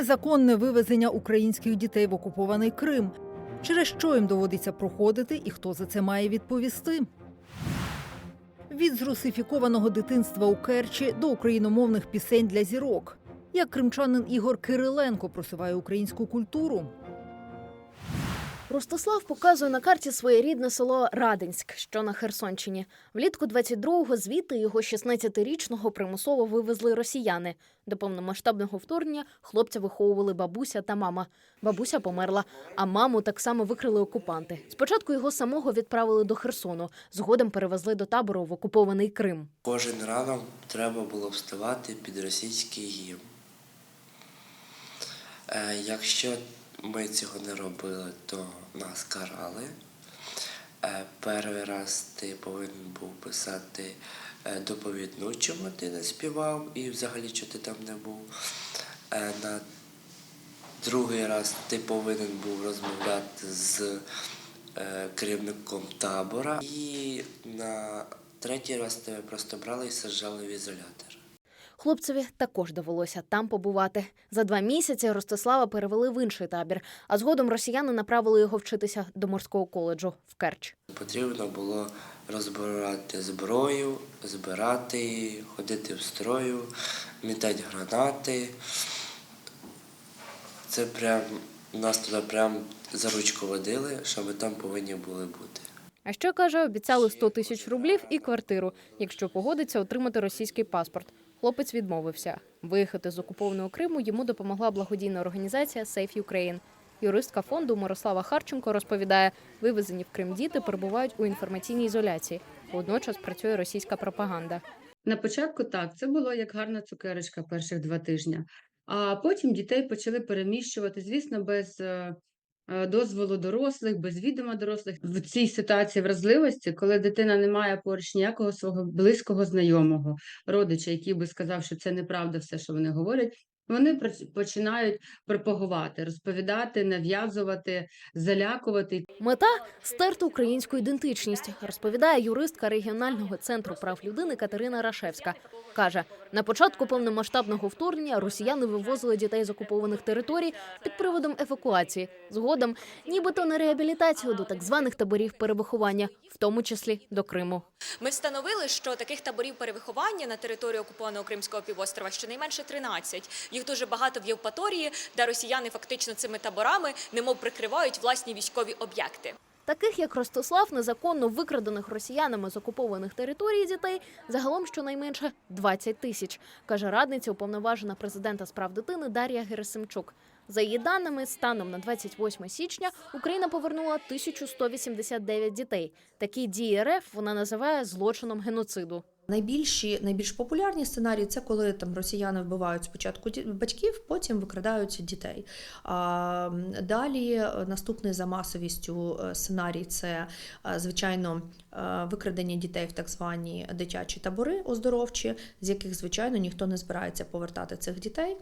Незаконне вивезення українських дітей в окупований Крим. Через що їм доводиться проходити і хто за це має відповісти? Від зрусифікованого дитинства у Керчі до україномовних пісень для зірок. Як кримчанин Ігор Кириленко просуває українську культуру. Ростислав показує на карті своє рідне село Радинськ, що на Херсонщині. Влітку 22-го звідти його 16-річного примусово вивезли росіяни. До повномасштабного вторгнення хлопця виховували бабуся та мама. Бабуся померла, а маму так само викрили окупанти. Спочатку його самого відправили до Херсону, згодом перевезли до табору в окупований Крим. Кожен ранок треба було вставати під російський гімн. Е, якщо ми цього не робили, то нас карали. Е, перший раз ти повинен був писати е, доповідну, чому ти не співав і взагалі чого ти там не був. Е, на другий раз ти повинен був розмовляти з керівником табора. І на третій раз тебе просто брали і саджали в ізолятор. Хлопцеві також довелося там побувати. За два місяці Ростислава перевели в інший табір, а згодом росіяни направили його вчитися до морського коледжу в Керч. Потрібно було розбирати зброю, збирати, її, ходити в строю, мітати гранати. Це прям нас туди прям за ручку водили, що ми там повинні були бути. А ще каже, обіцяли 100 тисяч рублів і квартиру, якщо погодиться отримати російський паспорт. Хлопець відмовився. Виїхати з окупованого Криму йому допомогла благодійна організація Safe Ukraine. Юристка фонду Мирослава Харченко розповідає, вивезені в Крим діти перебувають у інформаційній ізоляції. Водночас працює російська пропаганда. На початку так, це було як гарна цукерочка перших два тижні. А потім дітей почали переміщувати, звісно, без е, дозволу дорослих, без відома дорослих. В цій ситуації вразливості, коли дитина не має поруч ніякого свого близького знайомого, родича, який би сказав, що це неправда все, що вони говорять. Вони починають пропагувати, розповідати, нав'язувати, залякувати. Мета стерти українську ідентичність, розповідає юристка регіонального центру прав людини Катерина Рашевська. Каже, на початку повномасштабного вторгнення росіяни вивозили дітей з окупованих територій під приводом евакуації, згодом, нібито на реабілітацію до так званих таборів перевиховання, в тому числі до Криму. Ми встановили, що таких таборів перевиховання на території окупованого Кримського півострова щонайменше 13. Їх дуже багато в Євпаторії, де росіяни фактично цими таборами немов прикривають власні військові об'єкти. Таких як Ростислав, незаконно викрадених росіянами з окупованих територій дітей загалом щонайменше 20 тисяч, каже радниця уповноважена президента з прав дитини Дар'я Герасимчук. За її даними, станом на 28 січня Україна повернула 1189 дітей. Такі дії РФ вона називає злочином геноциду. Найбільші, найбільш популярні сценарії це коли там росіяни вбивають спочатку батьків, потім викрадають дітей. А далі е, наступний за масовістю е, сценарій це е, звичайно викрадення дітей в так звані дитячі табори оздоровчі, з яких звичайно ніхто не збирається повертати цих дітей.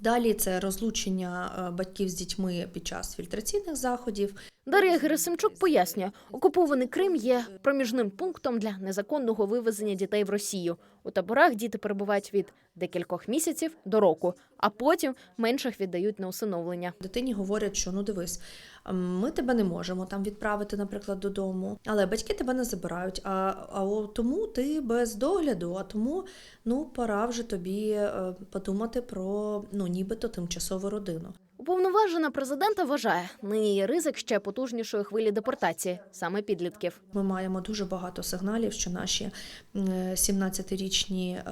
Далі це розлучення батьків з дітьми під час фільтраційних заходів. Дар'я Герасимчук пояснює, окупований Крим є проміжним пунктом для незаконного вивезення дітей в Росію. У таборах діти перебувають від декількох місяців до року, а потім менших віддають на усиновлення. Дитині говорять, що ну дивись, ем, ми тебе не можемо там відправити, наприклад, додому, але батьки тебе не забирають. А, а тому ти без догляду, а тому ну пора вже тобі е, подумати про ну нібито тимчасову родину. Уповноважена президента вважає, нині є ризик ще потужнішої хвилі депортації, саме підлітків. Ми маємо дуже багато сигналів, що наші м, 17-річні е,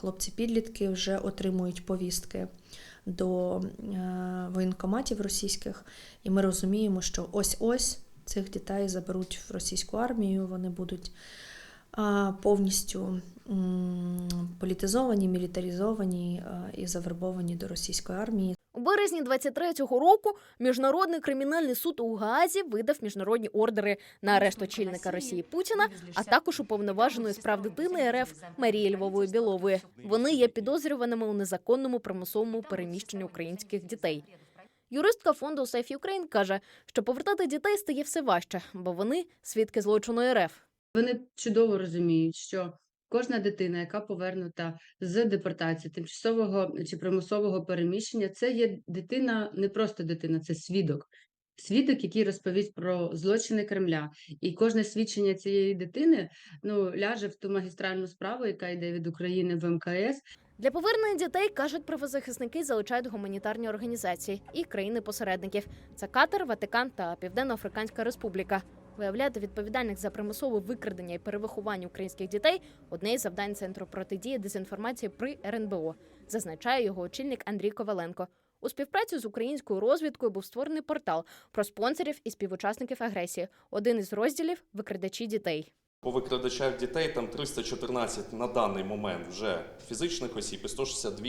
хлопці-підлітки вже отримують повістки до е, воєнкоматів російських, і ми розуміємо, що ось-ось цих дітей заберуть в російську армію, вони будуть повністю політизовані, мілітаризовані е, і завербовані до російської армії. У березні 23-го року міжнародний кримінальний суд у Гаазі видав міжнародні ордери на арешт очільника Росії Путіна, а також уповноваженої з прав дитини РФ Марії Львової Білової. Вони є підозрюваними у незаконному примусовому переміщенні українських дітей. Юристка фонду Safe Ukraine каже, що повертати дітей стає все важче, бо вони свідки злочину РФ. Вони чудово розуміють, що Кожна дитина, яка повернута з депортації, тимчасового чи примусового переміщення, це є дитина, не просто дитина, це свідок. Свідок, який розповість про злочини Кремля, і кожне свідчення цієї дитини ну ляже в ту магістральну справу, яка йде від України в МКС, Для повернення дітей кажуть правозахисники залучають гуманітарні організації і країни-посередників. Це Катар, Ватикан та Південно-Африканська Республіка. Виявляти відповідальних за примусове викрадення і перевиховання українських дітей одне із завдань центру протидії дезінформації при РНБО, зазначає його очільник Андрій Коваленко. У співпраці з українською розвідкою був створений портал про спонсорів і співучасників агресії. Один із розділів викрадачі дітей. По викрадачах дітей там 314 на даний момент вже фізичних осіб і 162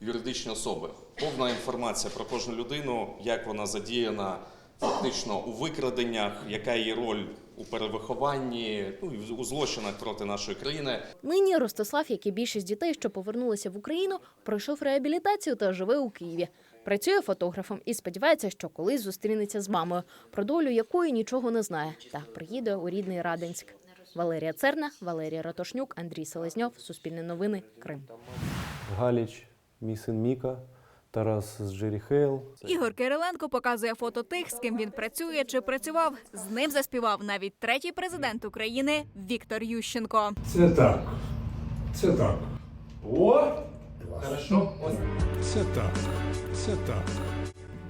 юридичні особи. Повна інформація про кожну людину, як вона задіяна фактично у викраденнях, яка її роль у перевихованні, ну і у злочинах проти нашої країни. Нині Ростислав, як і більшість дітей, що повернулися в Україну, пройшов реабілітацію та живе у Києві. Працює фотографом і сподівається, що колись зустрінеться з мамою, про долю якої нічого не знає, та приїде у рідний Раденськ. Валерія Церна, Валерія Ратошнюк, Андрій Селезньов, Суспільне новини, Крим. Галіч, мій син Міка, Тарас з Джері Хейл. Ігор Кириленко показує фото тих, з ким він працює чи працював. З ним заспівав навіть третій президент України Віктор Ющенко. Це так. Це так. О! Хорошо. Це так. Це так.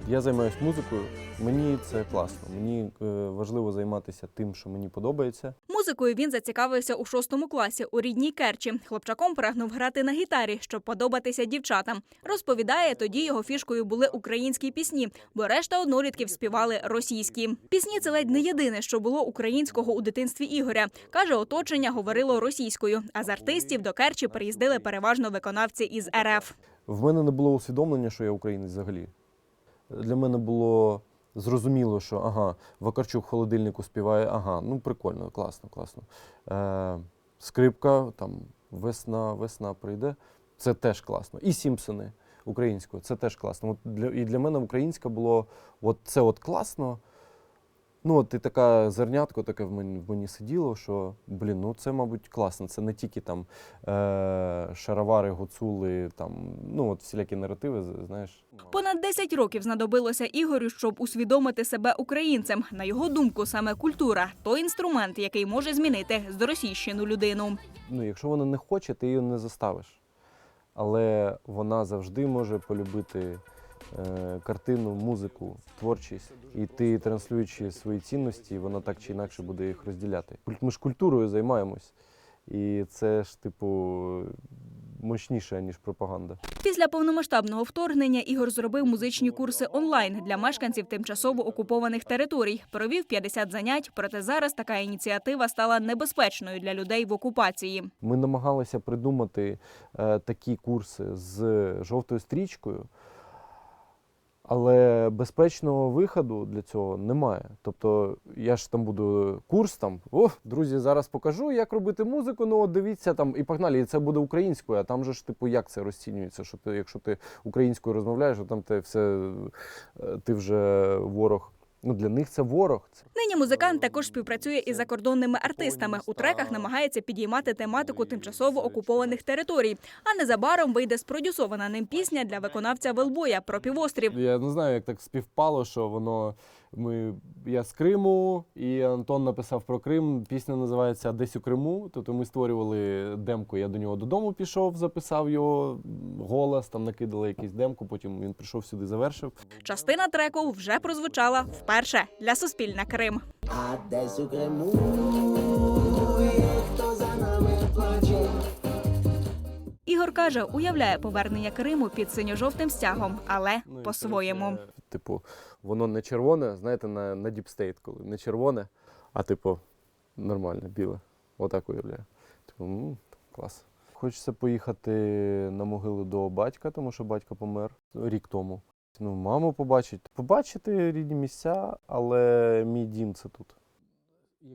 Я займаюся музикою. Мені це класно. Мені е, важливо займатися тим, що мені подобається. Музикою він зацікавився у шостому класі у рідній Керчі. Хлопчаком прагнув грати на гітарі, щоб подобатися дівчатам. Розповідає, тоді його фішкою були українські пісні, бо решта однолітків співали російські. Пісні це ледь не єдине, що було українського у дитинстві Ігоря. каже, оточення говорило російською. А з артистів до Керчі приїздили переважно виконавці із РФ. В мене не було усвідомлення, що я українець взагалі. Для мене було зрозуміло, що ага, Вакарчук в холодильнику співає, ага, ну прикольно, класно, класно. Е, скрипка, там весна, весна прийде. Це теж класно. І Сімпсони українською, це теж класно. От для, і для мене українська було от це от класно. Ну, от і така зернятко таке в мені, в мені сиділо, що блін, ну це, мабуть, класно. Це не тільки там е, шаровари, гуцули, там, ну от всілякі наративи, знаєш. Понад 10 років знадобилося Ігорю, щоб усвідомити себе українцем. На його думку, саме культура той інструмент, який може змінити зросійщену людину. Ну, якщо вона не хоче, ти її не заставиш. Але вона завжди може полюбити картину, музику, творчість. І ти, транслюючи свої цінності, вона так чи інакше буде їх розділяти. Ми ж культурою займаємось. І це ж, типу, мощніше, ніж пропаганда. Після повномасштабного вторгнення Ігор зробив музичні курси онлайн для мешканців тимчасово окупованих територій. Провів 50 занять, проте зараз така ініціатива стала небезпечною для людей в окупації. Ми намагалися придумати е, такі курси з жовтою стрічкою, але безпечного виходу для цього немає. Тобто я ж там буду курс там, о, друзі, зараз покажу, як робити музику. Ну, от дивіться там і погнали. І це буде українською, а там же ж, типу, як це розцінюється? Що ти, якщо ти українською розмовляєш, то там ти все е, ти вже ворог. Ну, для них це ворог. Це Нині музикант також співпрацює із закордонними артистами. У треках намагається підіймати тематику тимчасово окупованих територій. А незабаром вийде спродюсована ним пісня для виконавця Велбоя про півострів. Я не знаю, як так співпало, що воно. Ми, я з Криму, і Антон написав про Крим. Пісня називається Десь у Криму. Тобто ми створювали демку. Я до нього додому пішов, записав його голос, там накидали якийсь демку, потім він прийшов сюди, завершив. Частина треку вже прозвучала вперше для Суспільна Крим. А десь у Криму хто за нами плаче. Ігор каже, уявляє повернення Криму під синьо-жовтим стягом, але Ну, по-своєму. Типу, воно не червоне, знаєте, на, на діпстейт, коли не червоне, а типу нормальне, біле. Отак уявляю. Типу, м, клас. Хочеться поїхати на могилу до батька, тому що батько помер рік тому. Ну, маму побачити. Побачити рідні місця, але мій дім це тут.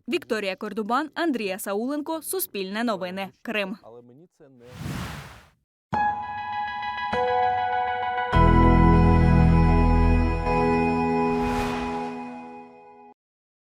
Вікторія Кордубан, Андрія Сауленко, Суспільне новини, Крим. Але мені це не.